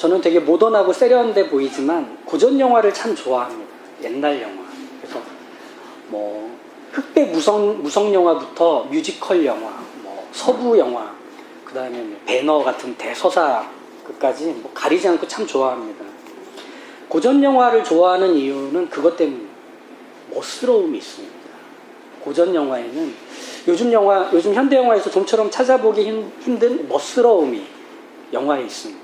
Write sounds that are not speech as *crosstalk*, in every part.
저는 되게 모던하고 세련돼 보이지만 고전 영화를 참 좋아합니다. 옛날 영화. 그래서 뭐 흑백 무성 무성 영화부터 뮤지컬 영화, 뭐 서부 영화, 그다음에 뭐 배너 같은 대서사 끝까지 뭐 가리지 않고 참 좋아합니다. 고전 영화를 좋아하는 이유는 그것 때문이에요. 멋스러움이 있습니다. 고전 영화에는 요즘 영화, 요즘 현대 영화에서 좀처럼 찾아보기 힘- 힘든 멋스러움이 영화에 있습니다.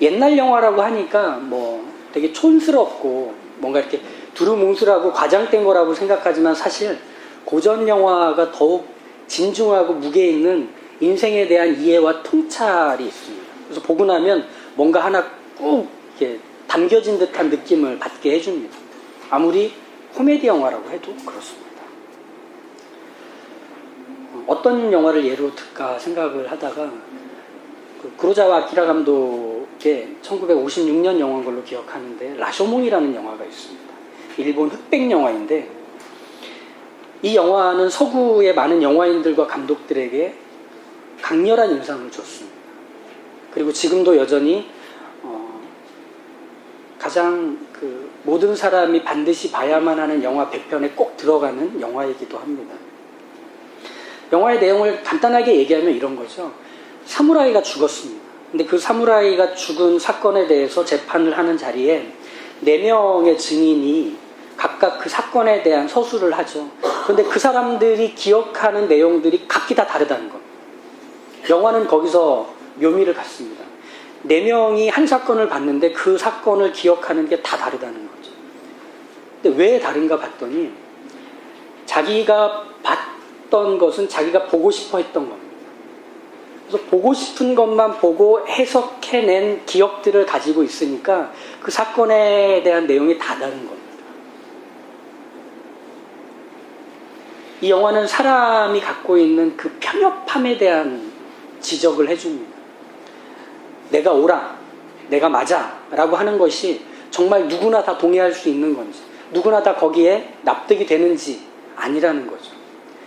옛날 영화라고 하니까 뭐 되게 촌스럽고 뭔가 이렇게 두루뭉술하고 과장된 거라고 생각하지만 사실 고전 영화가 더욱 진중하고 무게 있는 인생에 대한 이해와 통찰이 있습니다. 그래서 보고 나면 뭔가 하나 꾹 이렇게 담겨진 듯한 느낌을 받게 해줍니다. 아무리 코미디 영화라고 해도 그렇습니다. 어떤 영화를 예로 들까 생각을 하다가 그 구로자와 아키라 감독 의 1956년 영화인 걸로 기억하는데 라쇼몽이라는 영화가 있습니다. 일본 흑백 영화인데 이 영화는 서구의 많은 영화인들과 감독들에게 강렬한 인상을 줬습니다. 그리고 지금도 여전히 어, 가장 그 모든 사람이 반드시 봐야만 하는 영화 100편에 꼭 들어가는 영화이기도 합니다. 영화의 내용을 간단하게 얘기하면 이런 거죠. 사무라이가 죽었습니다. 근데 그 사무라이가 죽은 사건에 대해서 재판을 하는 자리에 네 명의 증인이 각각 그 사건에 대한 서술을 하죠. 그런데 그 사람들이 기억하는 내용들이 각기 다 다르다는 겁니다. 영화는 거기서 묘미를 갖습니다. 네 명이 한 사건을 봤는데 그 사건을 기억하는 게 다 다르다는 거죠. 근데 왜 다른가 봤더니 자기가 봤던 것은 자기가 보고 싶어 했던 겁니다. 그래서 보고 싶은 것만 보고 해석해낸 기억들을 가지고 있으니까 그 사건에 대한 내용이 다 다른 겁니다. 이 영화는 사람이 갖고 있는 그 편협함에 대한 지적을 해줍니다. 내가 옳아, 내가 맞아 라고 하는 것이 정말 누구나 다 동의할 수 있는 건지, 누구나 다 거기에 납득이 되는지 아니라는 거죠.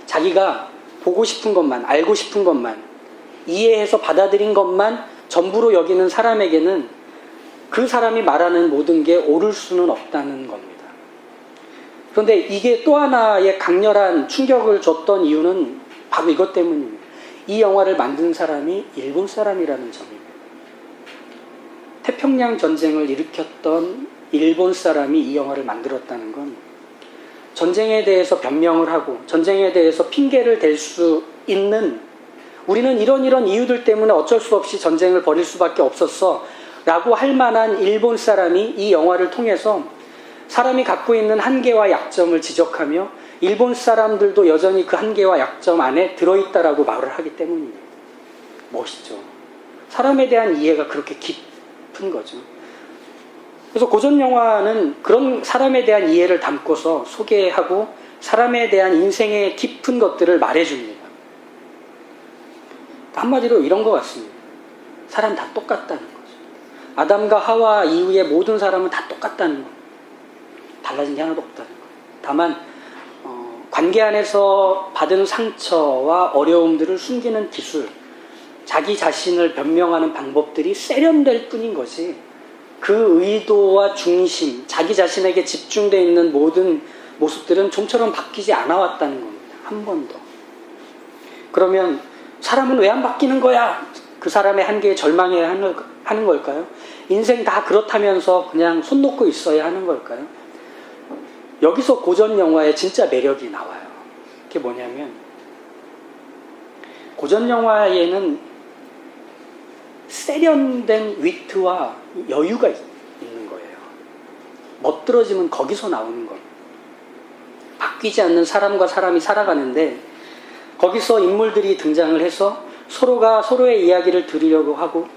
자기가 보고 싶은 것만, 알고 싶은 것만, 이해해서 받아들인 것만 전부로 여기는 사람에게는 그 사람이 말하는 모든 게 옳을 수는 없다는 겁니다. 그런데 이게 또 하나의 강렬한 충격을 줬던 이유는 바로 이것 때문입니다. 이 영화를 만든 사람이 일본 사람이라는 점입니다. 태평양 전쟁을 일으켰던 일본 사람이 이 영화를 만들었다는 건 전쟁에 대해서 변명을 하고 전쟁에 대해서 핑계를 댈 수 있는 우리는 이런 이런 이유들 때문에 어쩔 수 없이 전쟁을 벌일 수밖에 없었어 라고 할 만한 일본 사람이 이 영화를 통해서 사람이 갖고 있는 한계와 약점을 지적하며 일본 사람들도 여전히 그 한계와 약점 안에 들어있다라고 말을 하기 때문입니다. 멋있죠. 사람에 대한 이해가 그렇게 깊은 거죠. 그래서 고전 영화는 그런 사람에 대한 이해를 담고서 소개하고 사람에 대한 인생의 깊은 것들을 말해줍니다. 한마디로 이런 것 같습니다. 사람 다 똑같다는 거죠. 아담과 하와 이후의 모든 사람은 다 똑같다는 거예요. 달라진 게 하나도 없다는 거예요. 다만 어, 관계 안에서 받은 상처와 어려움들을 숨기는 기술, 자기 자신을 변명하는 방법들이 세련될 뿐인 것이 그 의도와 중심, 자기 자신에게 집중되어 있는 모든 모습들은 좀처럼 바뀌지 않아 왔다는 겁니다. 한 번도. 그러면 사람은 왜 안 바뀌는 거야? 그 사람의 한계에 절망해야 하는 걸까요? 인생 다 그렇다면서 그냥 손 놓고 있어야 하는 걸까요? 여기서 고전 영화의 진짜 매력이 나와요. 그게 뭐냐면, 고전 영화에는 세련된 위트와 여유가 있는 거예요. 멋들어지면 거기서 나오는 겁니다. 바뀌지 않는 사람과 사람이 살아가는데, 거기서 인물들이 등장을 해서 서로가 서로의 이야기를 들으려고 하고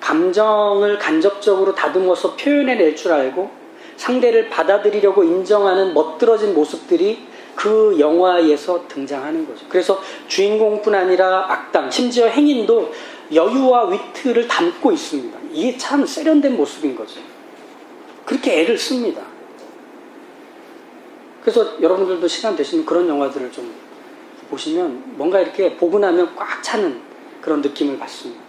감정을 간접적으로 다듬어서 표현해낼 줄 알고 상대를 받아들이려고 인정하는 멋들어진 모습들이 그 영화에서 등장하는 거죠. 그래서 주인공뿐 아니라 악당, 심지어 행인도 여유와 위트를 담고 있습니다. 이게 참 세련된 모습인 거죠. 그렇게 애를 씁니다. 그래서 여러분들도 시간 되시면 그런 영화들을 좀 보시면 뭔가 이렇게 보고 나면 꽉 차는 그런 느낌을 받습니다.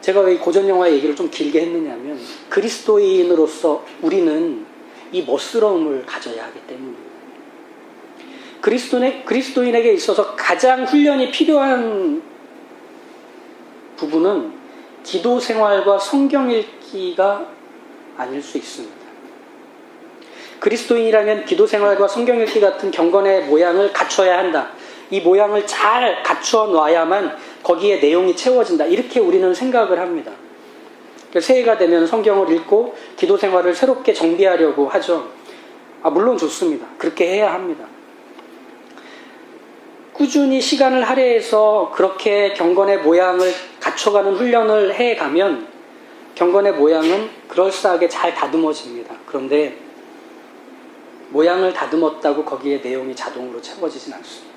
제가 왜 고전 영화 얘기를 좀 길게 했느냐면 그리스도인으로서 우리는 이 멋스러움을 가져야 하기 때문입니다. 그리스도인, 그리스도인에게 있어서 가장 훈련이 필요한 부분은 기도 생활과 성경 읽기가 아닐 수 있습니다. 그리스도인이라면 기도 생활과 성경 읽기 같은 경건의 모양을 갖춰야 한다. 이 모양을 잘 갖추어 놔야만 거기에 내용이 채워진다. 이렇게 우리는 생각을 합니다. 새해가 되면 성경을 읽고 기도 생활을 새롭게 정비하려고 하죠. 아, 물론 좋습니다. 그렇게 해야 합니다. 꾸준히 시간을 할애해서 그렇게 경건의 모양을 갖춰가는 훈련을 해 가면 경건의 모양은 그럴싸하게 잘 다듬어집니다. 그런데 모양을 다듬었다고 거기에 내용이 자동으로 채워지진 않습니다.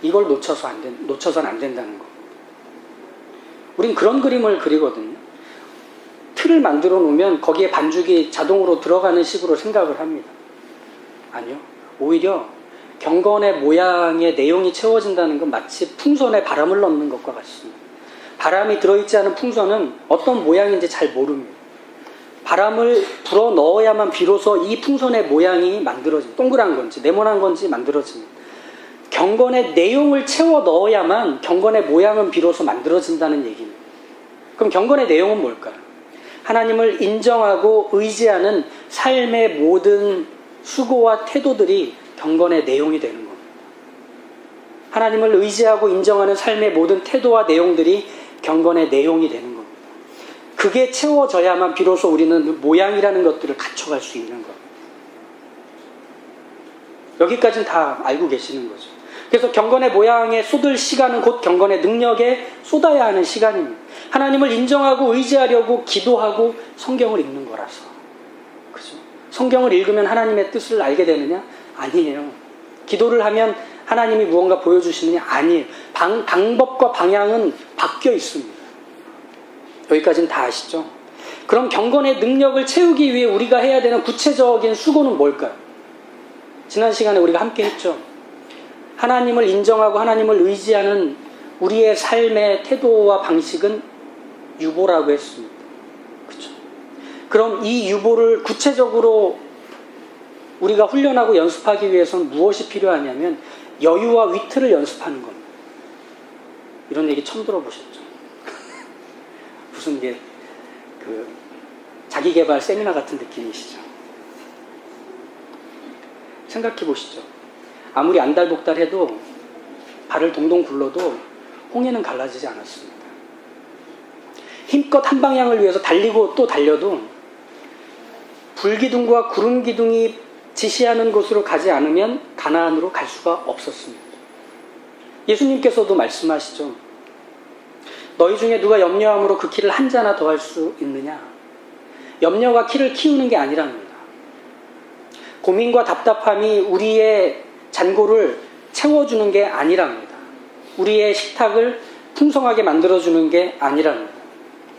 이걸 놓쳐서 안 된, 놓쳐선 안 된다는 거. 우린 그런 그림을 그리거든요. 틀을 만들어 놓으면 거기에 반죽이 자동으로 들어가는 식으로 생각을 합니다. 아니요. 오히려 경건의 모양의 내용이 채워진다는 건 마치 풍선에 바람을 넣는 것과 같습니다. 바람이 들어있지 않은 풍선은 어떤 모양인지 잘 모릅니다. 바람을 불어 넣어야만 비로소 이 풍선의 모양이 만들어집니다. 동그란 건지 네모난 건지 만들어집니다. 경건의 내용을 채워 넣어야만 경건의 모양은 비로소 만들어진다는 얘기입니다. 그럼 경건의 내용은 뭘까요? 하나님을 인정하고 의지하는 삶의 모든 수고와 태도들이 경건의 내용이 되는 겁니다. 하나님을 의지하고 인정하는 삶의 모든 태도와 내용들이 경건의 내용이 되는 겁니다. 그게 채워져야만 비로소 우리는 모양이라는 것들을 갖춰갈 수 있는 겁니다. 여기까지는 다 알고 계시는 거죠. 그래서 경건의 모양에 쏟을 시간은 곧 경건의 능력에 쏟아야 하는 시간입니다. 하나님을 인정하고 의지하려고 기도하고 성경을 읽는 거라서. 그죠? 성경을 읽으면 하나님의 뜻을 알게 되느냐? 아니에요. 기도를 하면 하나님이 무언가 보여주시느냐? 아니에요. 방, 방법과 방향은 바뀌어 있습니다. 여기까지는 다 아시죠? 그럼 경건의 능력을 채우기 위해 우리가 해야 되는 구체적인 수고는 뭘까요? 지난 시간에 우리가 함께 했죠. 하나님을 인정하고 하나님을 의지하는 우리의 삶의 태도와 방식은 유보라고 했습니다. 그렇죠? 그럼 이 유보를 구체적으로 우리가 훈련하고 연습하기 위해서는 무엇이 필요하냐면 여유와 위트를 연습하는 겁니다. 이런 얘기 처음 들어보셨죠? 무슨 게그 자기 개발 세미나 같은 느낌이시죠? 생각해 보시죠. 아무리 안달복달해도 발을 동동 굴러도 홍해는 갈라지지 않았습니다. 힘껏 한 방향을 위해서 달리고 또 달려도 불기둥과 구름기둥이 지시하는 곳으로 가지 않으면 가나안으로 갈 수가 없었습니다. 예수님께서도 말씀하시죠. 너희 중에 누가 염려함으로 그 키를 한 자나 더할 수 있느냐? 염려가 키를 키우는 게 아니랍니다. 고민과 답답함이 우리의 잔고를 채워주는 게 아니랍니다. 우리의 식탁을 풍성하게 만들어주는 게 아니랍니다.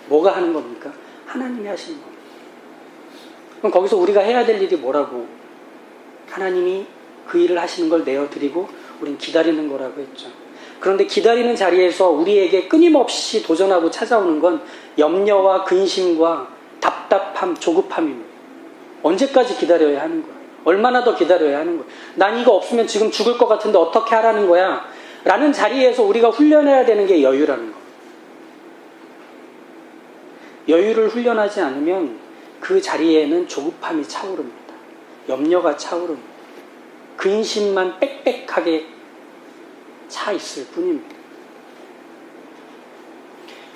뭐가 하는 겁니까? 하나님이 하시는 겁니다. 그럼 거기서 우리가 해야 될 일이 뭐라고? 하나님이 그 일을 하시는 걸 내어드리고 우린 기다리는 거라고 했죠. 그런데 기다리는 자리에서 우리에게 끊임없이 도전하고 찾아오는 건 염려와 근심과 답답함, 조급함입니다. 언제까지 기다려야 하는 거야? 얼마나 더 기다려야 하는 거야? 난 이거 없으면 지금 죽을 것 같은데 어떻게 하라는 거야? 라는 자리에서 우리가 훈련해야 되는 게 여유라는 거. 여유를 훈련하지 않으면 그 자리에는 조급함이 차오릅니다. 염려가 차오릅니다. 근심만 빽빽하게 차 있을 뿐입니다.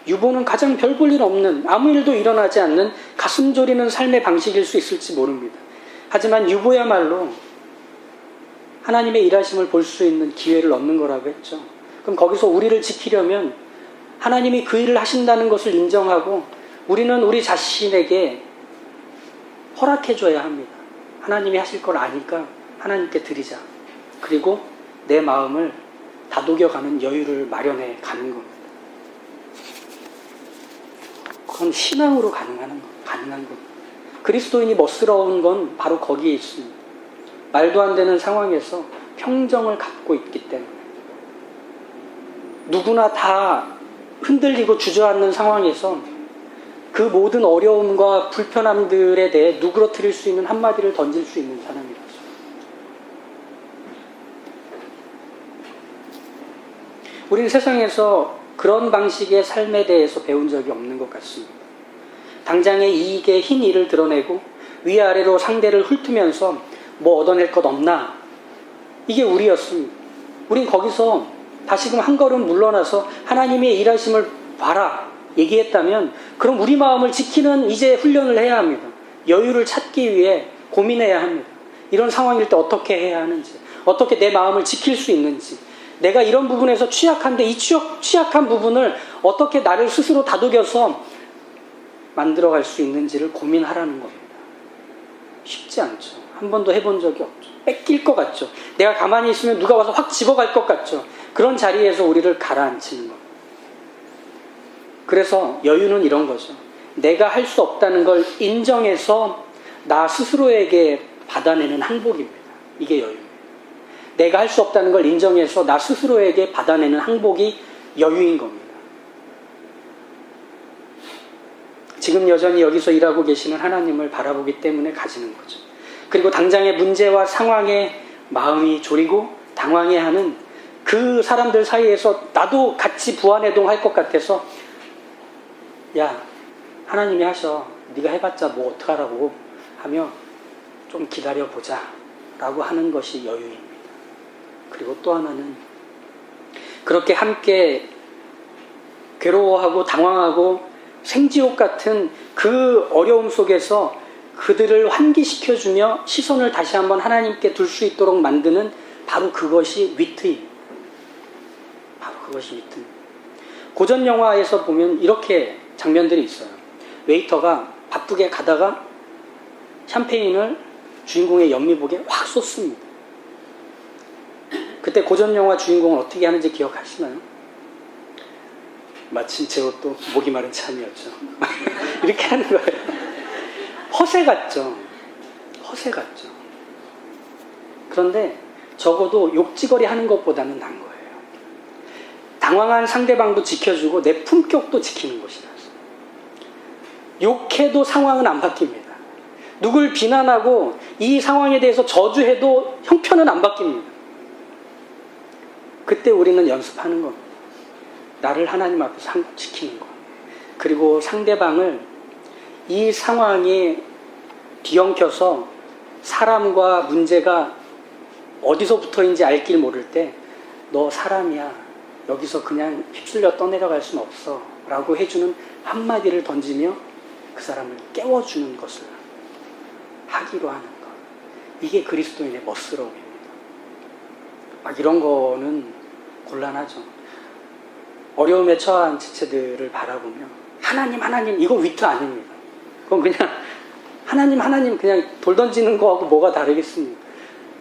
유보는 가장 별 볼 일 없는 아무 일도 일어나지 않는 가슴 졸이는 삶의 방식일 수 있을지 모릅니다. 하지만 유보야말로 하나님의 일하심을 볼 수 있는 기회를 얻는 거라고 했죠. 그럼 거기서 우리를 지키려면 하나님이 그 일을 하신다는 것을 인정하고 우리는 우리 자신에게 허락해줘야 합니다. 하나님이 하실 걸 아니까 하나님께 드리자. 그리고 내 마음을 다독여가는 여유를 마련해 가는 겁니다. 그건 신앙으로 가능한, 거, 가능한 겁니다. 그리스도인이 멋스러운 건 바로 거기에 있습니다. 말도 안 되는 상황에서 평정을 갖고 있기 때문에. 누구나 다 흔들리고 주저앉는 상황에서 그 모든 어려움과 불편함들에 대해 누그러뜨릴 수 있는 한마디를 던질 수 있는 사람이라서. 우리는 세상에서 그런 방식의 삶에 대해서 배운 적이 없는 것 같습니다. 당장의 이익에 흰 일을 드러내고 위아래로 상대를 훑으면서 뭐 얻어낼 것 없나? 이게 우리였습니다. 우린 거기서 다시금 한 걸음 물러나서 하나님의 일하심을 봐라 얘기했다면 그럼 우리 마음을 지키는 이제 훈련을 해야 합니다. 여유를 찾기 위해 고민해야 합니다. 이런 상황일 때 어떻게 해야 하는지, 어떻게 내 마음을 지킬 수 있는지, 내가 이런 부분에서 취약한데 이 취약, 취약한 부분을 어떻게 나를 스스로 다독여서 만들어갈 수 있는지를 고민하라는 겁니다. 쉽지 않죠. 한 번도 해본 적이 없죠. 뺏길 것 같죠. 내가 가만히 있으면 누가 와서 확 집어갈 것 같죠. 그런 자리에서 우리를 가라앉히는 겁니다. 그래서 여유는 이런 거죠. 내가 할 수 없다는 걸 인정해서 나 스스로에게 받아내는 항복입니다. 이게 여유입니다. 내가 할 수 없다는 걸 인정해서 나 스스로에게 받아내는 항복이 여유인 겁니다. 지금 여전히 여기서 일하고 계시는 하나님을 바라보기 때문에 가지는 거죠. 그리고 당장의 문제와 상황에 마음이 졸이고 당황해하는 그 사람들 사이에서 나도 같이 부안해동 할 것 같아서 야 하나님이 하셔 네가 해봤자 뭐 어떡하라고 하며 좀 기다려 보자 라고 하는 것이 여유입니다. 그리고 또 하나는 그렇게 함께 괴로워하고 당황하고 생지옥 같은 그 어려움 속에서 그들을 환기시켜주며 시선을 다시 한번 하나님께 둘 수 있도록 만드는 바로 그것이 위트입니다. 바로 그것이 위트입니다. 고전 영화에서 보면 이렇게 장면들이 있어요. 웨이터가 바쁘게 가다가 샴페인을 주인공의 연미복에 확 쏟습니다. 그때 고전 영화 주인공을 어떻게 하는지 기억하시나요? 마침 제 옷도 목이 마른 참이었죠. *laughs* 이렇게 하는 거예요. 허세 같죠. 허세 같죠. 그런데 적어도 욕지거리 하는 것보다는 난 거예요. 당황한 상대방도 지켜주고 내 품격도 지키는 것이라서. 욕해도 상황은 안 바뀝니다. 누굴 비난하고 이 상황에 대해서 저주해도 형편은 안 바뀝니다. 그때 우리는 연습하는 겁니다. 나를 하나님 앞에서 항복시키는 것. 그리고 상대방을 이 상황에 뒤엉켜서 사람과 문제가 어디서부터인지 알길 모를 때 너 사람이야. 여기서 그냥 휩쓸려 떠내려갈 수는 없어. 라고 해주는 한마디를 던지며 그 사람을 깨워주는 것을 하기로 하는 것. 이게 그리스도인의 멋스러움입니다. 막 이런 거는 곤란하죠. 어려움에 처한 지체들을 바라보며 하나님 하나님 이거 위트 아닙니다. 그건 그냥 *laughs* 하나님 하나님 그냥 돌 던지는 거하고 뭐가 다르겠습니까?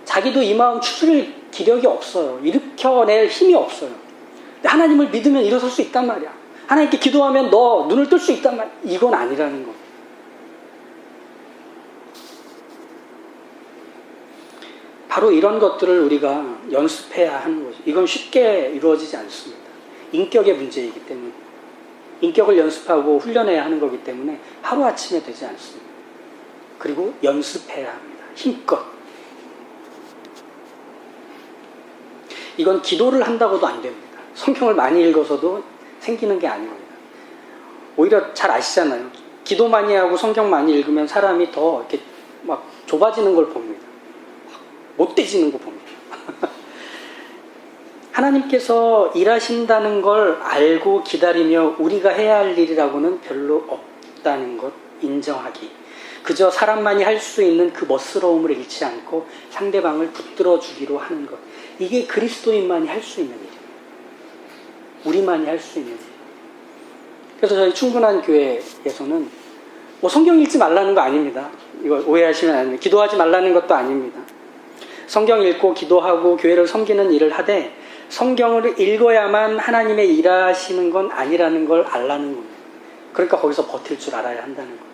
자기도 이 마음 추스릴 기력이 없어요. 일으켜낼 힘이 없어요. 하나님을 믿으면 일어설 수 있단 말이야. 하나님께 기도하면 너 눈을 뜰 수 있단 말이야. 이건 아니라는 거. 바로 이런 것들을 우리가 연습해야 하는 거죠. 이건 쉽게 이루어지지 않습니다. 인격의 문제이기 때문에. 인격을 연습하고 훈련해야 하는 거기 때문에 하루아침에 되지 않습니다. 그리고 연습해야 합니다. 힘껏. 이건 기도를 한다고도 안 됩니다. 성경을 많이 읽어서도 생기는 게 아닙니다. 오히려 잘 아시잖아요. 기도 많이 하고 성경 많이 읽으면 사람이 더 이렇게 막 좁아지는 걸 봅니다. 못돼지는 거 봅니다. *laughs* 하나님께서 일하신다는 걸 알고 기다리며 우리가 해야 할 일이라고는 별로 없다는 것 인정하기. 그저 사람만이 할 수 있는 그 멋스러움을 잃지 않고 상대방을 붙들어 주기로 하는 것. 이게 그리스도인만이 할 수 있는 일입니다. 우리만이 할 수 있는 일. 그래서 저희 충분한 교회에서는 뭐 성경 읽지 말라는 거 아닙니다. 이거 오해하시면 안 됩니다. 기도하지 말라는 것도 아닙니다. 성경 읽고 기도하고 교회를 섬기는 일을 하되 성경을 읽어야만 하나님의 일하시는 건 아니라는 걸 알라는 겁니다. 그러니까 거기서 버틸 줄 알아야 한다는 거죠.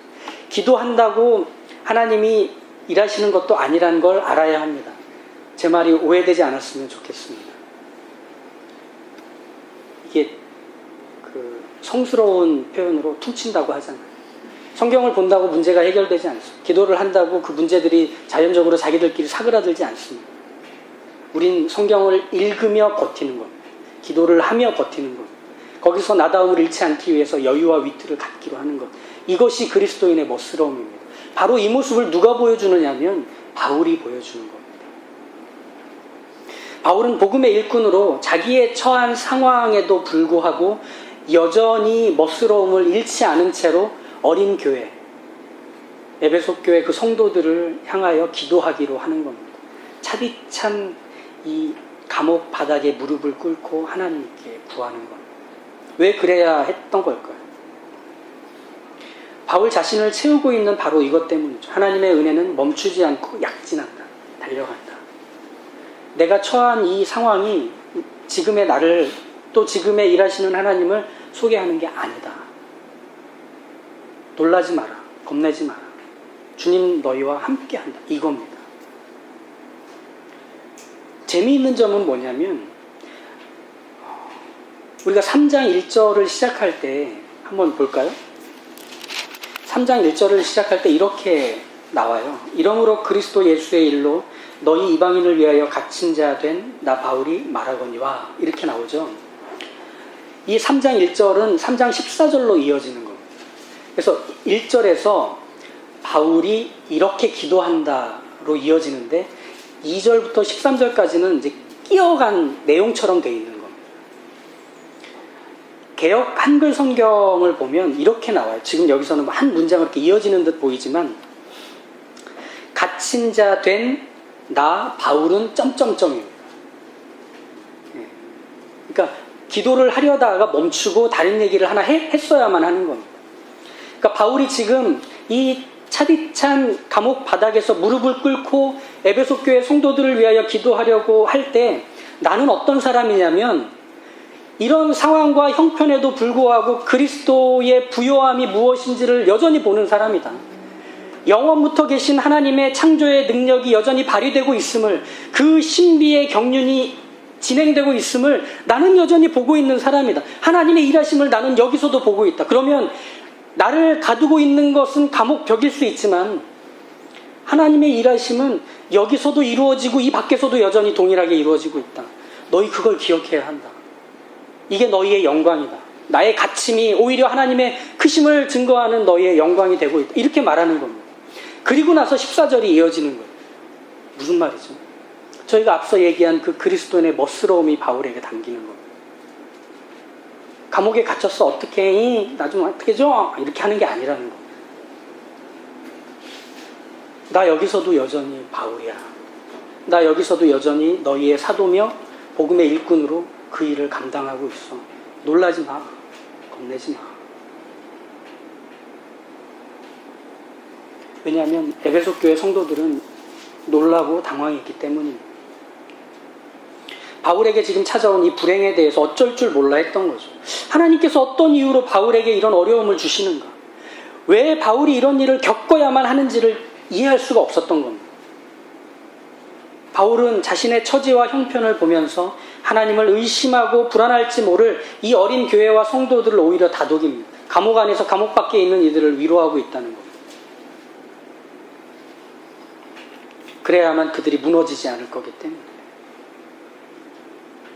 기도한다고 하나님이 일하시는 것도 아니라는 걸 알아야 합니다. 제 말이 오해되지 않았으면 좋겠습니다. 이게 그 성스러운 표현으로 퉁친다고 하잖아요. 성경을 본다고 문제가 해결되지 않습니다. 기도를 한다고 그 문제들이 자연적으로 자기들끼리 사그라들지 않습니다. 우린 성경을 읽으며 버티는 겁니다. 기도를 하며 버티는 겁니다. 거기서 나다움을 잃지 않기 위해서 여유와 위트를 갖기로 하는 것. 이것이 그리스도인의 멋스러움입니다. 바로 이 모습을 누가 보여주느냐면 바울이 보여주는 겁니다. 바울은 복음의 일꾼으로 자기의 처한 상황에도 불구하고 여전히 멋스러움을 잃지 않은 채로 어린 교회, 에베소 교회 그 성도들을 향하여 기도하기로 하는 겁니다. 차디찬 이 감옥 바닥에 무릎을 꿇고 하나님께 구하는 겁니다. 왜 그래야 했던 걸까요? 바울 자신을 채우고 있는 바로 이것 때문이죠. 하나님의 은혜는 멈추지 않고 약진한다. 달려간다. 내가 처한 이 상황이 지금의 나를 또 지금의 일하시는 하나님을 소개하는 게 아니다. 놀라지 마라. 겁내지 마라. 주님 너희와 함께 한다. 이겁니다. 재미있는 점은 뭐냐면, 어, 우리가 3장 1절을 시작할 때 한번 볼까요? 3장 1절을 시작할 때 이렇게 나와요. 이러므로 그리스도 예수의 일로 너희 이방인을 위하여 갇힌 자 된 나 바울이 말하거니와 이렇게 나오죠. 이 3장 1절은 3장 14절로 이어지는. 그래서 1절에서 바울이 이렇게 기도한다로 이어지는데 2절부터 13절까지는 이제 끼어간 내용처럼 되어 있는 겁니다. 개혁 한글 성경을 보면 이렇게 나와요. 지금 여기서는 뭐한 문장을 이렇게 이어지는 듯 보이지만 갇힌 자 된 나 바울은 점점점입니다. 예. 그러니까 기도를 하려다가 멈추고 다른 얘기를 하나 해, 했어야만 하는 겁니다. 그러니까 바울이 지금 이 차디찬 감옥 바닥에서 무릎을 꿇고 에베소 교회 성도들을 위하여 기도하려고 할 때 나는 어떤 사람이냐면 이런 상황과 형편에도 불구하고 그리스도의 부요함이 무엇인지를 여전히 보는 사람이다. 영원부터 계신 하나님의 창조의 능력이 여전히 발휘되고 있음을 그 신비의 경륜이 진행되고 있음을 나는 여전히 보고 있는 사람이다. 하나님의 일하심을 나는 여기서도 보고 있다. 그러면 나를 가두고 있는 것은 감옥 벽일 수 있지만 하나님의 일하심은 여기서도 이루어지고 이 밖에서도 여전히 동일하게 이루어지고 있다. 너희 그걸 기억해야 한다. 이게 너희의 영광이다. 나의 가침이 오히려 하나님의 크심을 증거하는 너희의 영광이 되고 있다. 이렇게 말하는 겁니다. 그리고 나서 14절이 이어지는 거예요. 무슨 말이죠? 저희가 앞서 얘기한 그 그리스도인의 멋스러움이 바울에게 담기는 겁니다. 감옥에 갇혔어. 어떻게 해? 나좀 어떻게 줘? 이렇게 하는 게 아니라는 겁니다. 나 여기서도 여전히 바울이야. 나 여기서도 여전히 너희의 사도며 복음의 일꾼으로 그 일을 감당하고 있어. 놀라지 마. 겁내지 마. 왜냐하면 에베소 교회 성도들은 놀라고 당황했기 때문입니다. 바울에게 지금 찾아온 이 불행에 대해서 어쩔 줄 몰라 했던 거죠. 하나님께서 어떤 이유로 바울에게 이런 어려움을 주시는가? 왜 바울이 이런 일을 겪어야만 하는지를 이해할 수가 없었던 겁니다. 바울은 자신의 처지와 형편을 보면서 하나님을 의심하고 불안할지 모를 이 어린 교회와 성도들을 오히려 다독입니다. 감옥 안에서 감옥 밖에 있는 이들을 위로하고 있다는 겁니다. 그래야만 그들이 무너지지 않을 거기 때문에.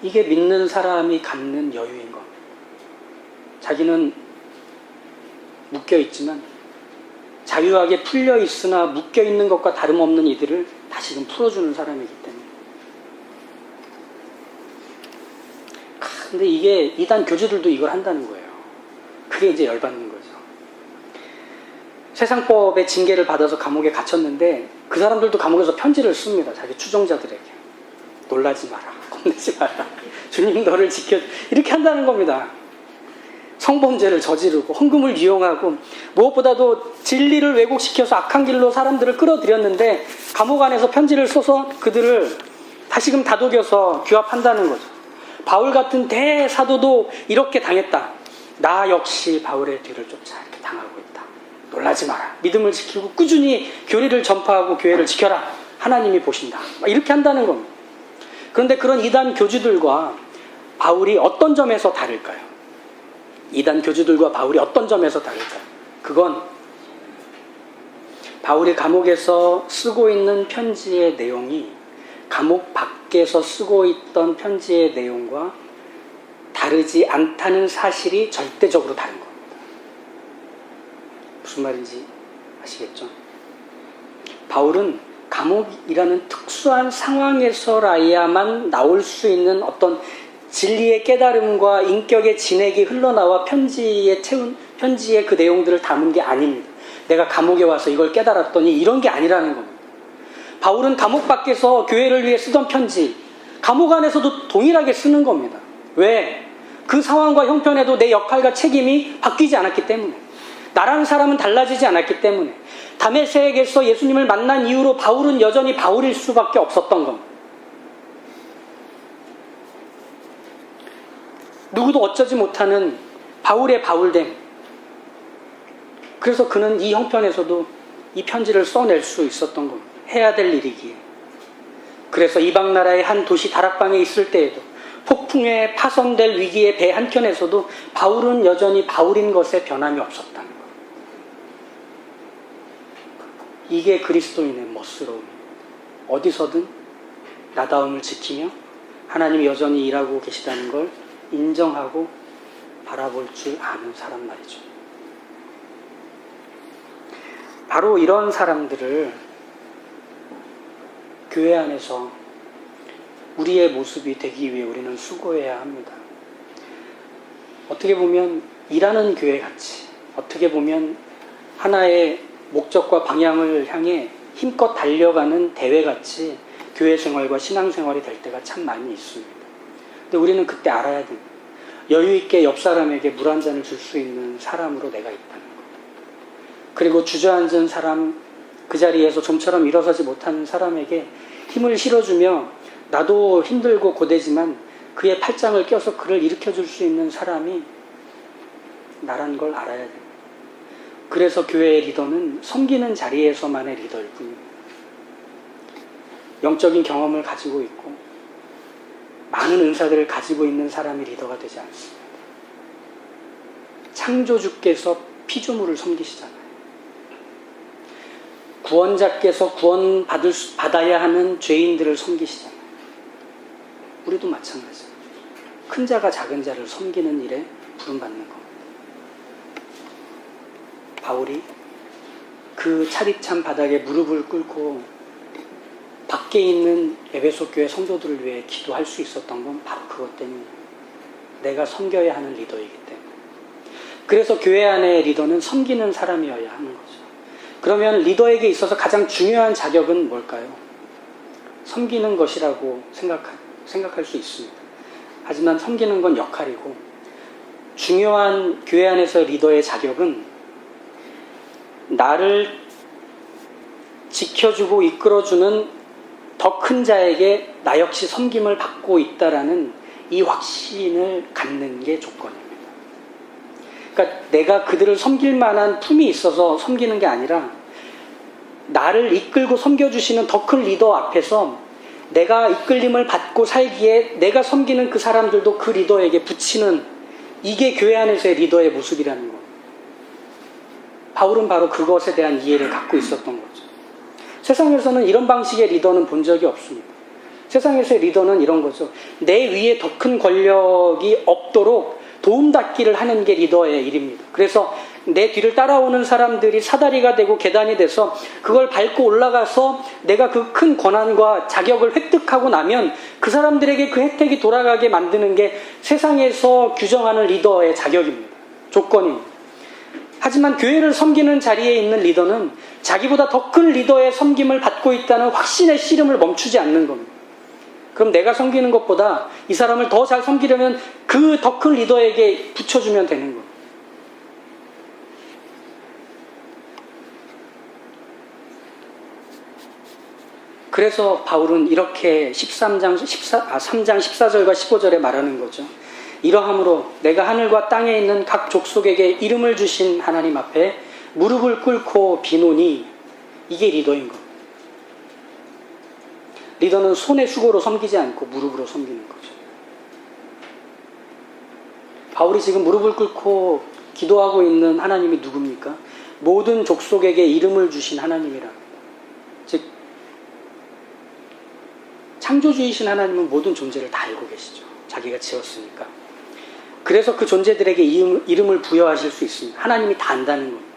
이게 믿는 사람이 갖는 여유인 겁니다. 자기는 묶여 있지만 자유하게 풀려 있으나 묶여 있는 것과 다름없는 이들을 다시금 풀어주는 사람이기 때문에. 근데 이게 이단 교주들도 이걸 한다는 거예요. 그게 이제 열받는 거죠. 세상법의 징계를 받아서 감옥에 갇혔는데 그 사람들도 감옥에서 편지를 씁니다. 자기 추종자들에게. 놀라지 마라. 겁내지 마라. 주님 너를 지켜. 이렇게 한다는 겁니다. 성범죄를 저지르고 헌금을 이용하고 무엇보다도 진리를 왜곡시켜서 악한 길로 사람들을 끌어들였는데 감옥 안에서 편지를 써서 그들을 다시금 다독여서 규합한다는 거죠. 바울 같은 대사도도 이렇게 당했다. 나 역시 바울의 뒤를 쫓아 이렇게 당하고 있다. 놀라지 마라. 믿음을 지키고 꾸준히 교리를 전파하고 교회를 지켜라. 하나님이 보신다. 이렇게 한다는 겁니다. 그런데 그런 이단 교주들과 바울이 어떤 점에서 다를까요? 이단 교주들과 바울이 어떤 점에서 다를까요? 그건 바울이 감옥에서 쓰고 있는 편지의 내용이 감옥 밖에서 쓰고 있던 편지의 내용과 다르지 않다는 사실이 절대적으로 다른 겁니다. 무슨 말인지 아시겠죠? 바울은 감옥이라는 특수한 상황에서라야만 나올 수 있는 어떤 진리의 깨달음과 인격의 진액이 흘러나와 편지에 채운 편지의 그 내용들을 담은 게 아닙니다. 내가 감옥에 와서 이걸 깨달았더니 이런 게 아니라는 겁니다. 바울은 감옥 밖에서 교회를 위해 쓰던 편지, 감옥 안에서도 동일하게 쓰는 겁니다. 왜? 그 상황과 형편에도 내 역할과 책임이 바뀌지 않았기 때문에. 나라는 사람은 달라지지 않았기 때문에. 다메섹에서 예수님을 만난 이후로 바울은 여전히 바울일 수밖에 없었던 겁니다. 누구도 어쩌지 못하는 바울의 바울됨. 그래서 그는 이 형편에서도 이 편지를 써낼 수 있었던 겁니다. 해야 될 일이기에. 그래서 이방 나라의 한 도시 다락방에 있을 때에도 폭풍에 파손될 위기의 배 한켠에서도 바울은 여전히 바울인 것에 변함이 없었다는 것. 이게 그리스도인의 멋스러움입니다. 어디서든 나다움을 지키며 하나님이 여전히 일하고 계시다는 걸 인정하고 바라볼 줄 아는 사람 말이죠. 바로 이런 사람들을 교회 안에서 우리의 모습이 되기 위해 우리는 수고해야 합니다. 어떻게 보면 일하는 교회 같이, 어떻게 보면 하나의 목적과 방향을 향해 힘껏 달려가는 대회 같이 교회 생활과 신앙 생활이 될 때가 참 많이 있습니다. 근데 우리는 그때 알아야 됩니다. 여유 있게 옆 사람에게 물 한 잔을 줄 수 있는 사람으로 내가 있다는 것. 그리고 주저앉은 사람, 그 자리에서 좀처럼 일어서지 못하는 사람에게 힘을 실어주며 나도 힘들고 고되지만 그의 팔짱을 껴서 그를 일으켜 줄 수 있는 사람이 나란 걸 알아야 됩니다. 그래서 교회의 리더는 섬기는 자리에서만의 리더일 뿐입니다. 영적인 경험을 가지고 있고 많은 은사들을 가지고 있는 사람이 리더가 되지 않습니다. 창조주께서 피조물을 섬기시잖아요. 구원자께서 구원 받을 수, 받아야 하는 죄인들을 섬기시잖아요. 우리도 마찬가지예요. 큰 자가 작은 자를 섬기는 일에 부름받는 겁니다. 바울이 그 차디찬 바닥에 무릎을 꿇고 밖에 있는 에베소 교회 성도들을 위해 기도할 수 있었던 건 바로 그것 때문입니다. 내가 섬겨야 하는 리더이기 때문에. 그래서 교회 안의 리더는 섬기는 사람이어야 하는 거죠. 그러면 리더에게 있어서 가장 중요한 자격은 뭘까요? 섬기는 것이라고 생각하, 생각할 수 있습니다. 하지만 섬기는 건 역할이고, 중요한 교회 안에서 리더의 자격은 나를 지켜주고 이끌어주는 더 큰 자에게 나 역시 섬김을 받고 있다라는 이 확신을 갖는 게 조건입니다. 그러니까 내가 그들을 섬길 만한 품이 있어서 섬기는 게 아니라 나를 이끌고 섬겨주시는 더 큰 리더 앞에서 내가 이끌림을 받고 살기에 내가 섬기는 그 사람들도 그 리더에게 붙이는 이게 교회 안에서의 리더의 모습이라는 거. 바울은 바로 그것에 대한 이해를 갖고 있었던 거죠. 세상에서는 이런 방식의 리더는 본 적이 없습니다. 세상에서의 리더는 이런 거죠. 내 위에 더 큰 권력이 없도록 도움닫기를 하는 게 리더의 일입니다. 그래서 내 뒤를 따라오는 사람들이 사다리가 되고 계단이 돼서 그걸 밟고 올라가서 내가 그 큰 권한과 자격을 획득하고 나면 그 사람들에게 그 혜택이 돌아가게 만드는 게 세상에서 규정하는 리더의 자격입니다. 조건입니다. 하지만 교회를 섬기는 자리에 있는 리더는 자기보다 더 큰 리더의 섬김을 받고 있다는 확신의 씨름을 멈추지 않는 겁니다. 그럼 내가 섬기는 것보다 이 사람을 더 잘 섬기려면 그 더 큰 리더에게 붙여주면 되는 겁니다. 그래서 바울은 이렇게 13장 14, 아, 3장 14절과 15절에 말하는 거죠. 이러함으로 내가 하늘과 땅에 있는 각 족속에게 이름을 주신 하나님 앞에 무릎을 꿇고 비노니 이게 리더인 것. 리더는 손의 수고로 섬기지 않고 무릎으로 섬기는 거죠. 바울이 지금 무릎을 꿇고 기도하고 있는 하나님이 누굽니까? 모든 족속에게 이름을 주신 하나님이라. 즉 창조주이신 하나님은 모든 존재를 다 알고 계시죠. 자기가 지었으니까. 그래서 그 존재들에게 이름, 이름 을 부여하실 수 있습니다. 하나님이 다 안다는 겁니다.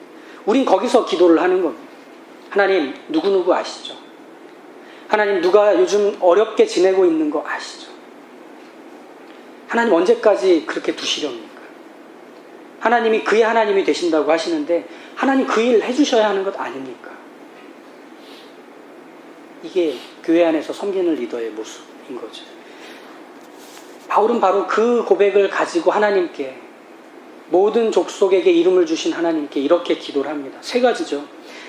우린 거기서 기도를 하는 겁니다. 하나님, 누구누구 아시죠? 하나님, 누가 요즘 어렵게 지내고 있는 거 아시죠? 하나님 언제까지 그렇게 두시렵니까? 하나님이 그의 하나님이 되신다고 하시는데, 하나님 그 일 해주셔야 하는 것 아닙니까? 이게 교회 안에서 섬기는 리더의 모습인 거죠. 바울은 바로 그 고백을 가지고 하나님께 모든 족속에게 이름을 주신 하나님께 이렇게 기도를 합니다. 세 가지죠.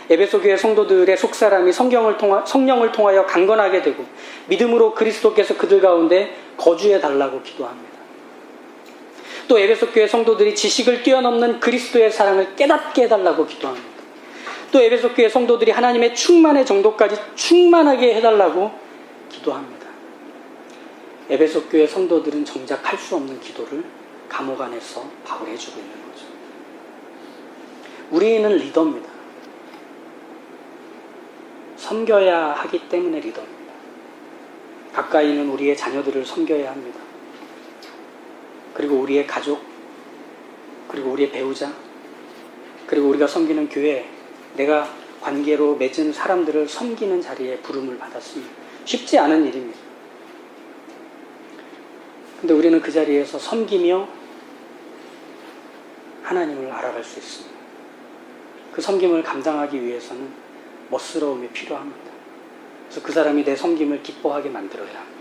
에베소 교회 성도들의 속사람이 성경을 통하, 성령을 통하여 강건하게 되고 믿음으로 그리스도께서 그들 가운데 거주해 달라고 기도합니다. 또 에베소 교회 성도들이 지식을 뛰어넘는 그리스도의 사랑을 깨닫게 해달라고 기도합니다. 또 에베소 교회 성도들이 하나님의 충만의 정도까지 충만하게 해달라고 기도합니다. 에베소 교회 성도들은 정작 할 수 없는 기도를 감옥 안에서 바울 해주고 있는 거죠. 우리는 리더입니다. 섬겨야 하기 때문에 리더입니다. 가까이는 우리의 자녀들을 섬겨야 합니다. 그리고 우리의 가족, 그리고 우리의 배우자, 그리고 우리가 섬기는 교회, 내가 관계로 맺은 사람들을 섬기는 자리에 부름을 받았습니다. 쉽지 않은 일입니다. 근데 우리는 그 자리에서 섬기며 하나님을 알아갈 수 있습니다. 그 섬김을 감당하기 위해서는 멋스러움이 필요합니다. 그래서 그 사람이 내 섬김을 기뻐하게 만들어야 합니다.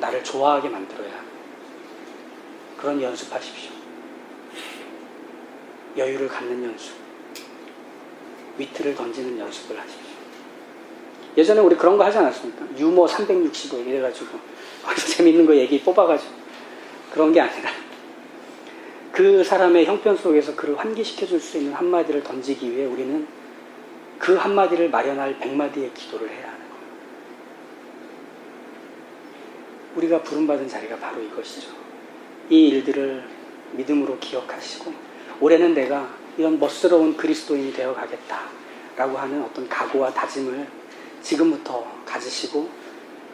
나를 좋아하게 만들어야 합니다. 그런 연습하십시오. 여유를 갖는 연습. 위트를 던지는 연습을 하십시오. 예전에 우리 그런 거 하지 않았습니까? 유머 365 이래가지고 거기서 *laughs* 재밌는 거 얘기 뽑아가지고 그런 게 아니라 *laughs* 그 사람의 형편 속에서 그를 환기시켜 줄 수 있는 한마디를 던지기 위해 우리는 그 한마디를 마련할 백마디의 기도를 해야 하는 거예요. 우리가 부름받은 자리가 바로 이것이죠. 이 일들을 믿음으로 기억하시고 올해는 내가 이런 멋스러운 그리스도인이 되어 가겠다라고 하는 어떤 각오와 다짐을 지금부터 가지시고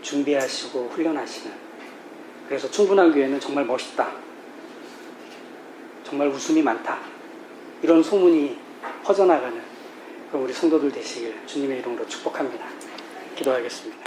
준비하시고 훈련하시는 그래서 충분한 교회는 정말 멋있다. 정말 웃음이 많다. 이런 소문이 퍼져나가는 우리 성도들 되시길 주님의 이름으로 축복합니다. 기도하겠습니다.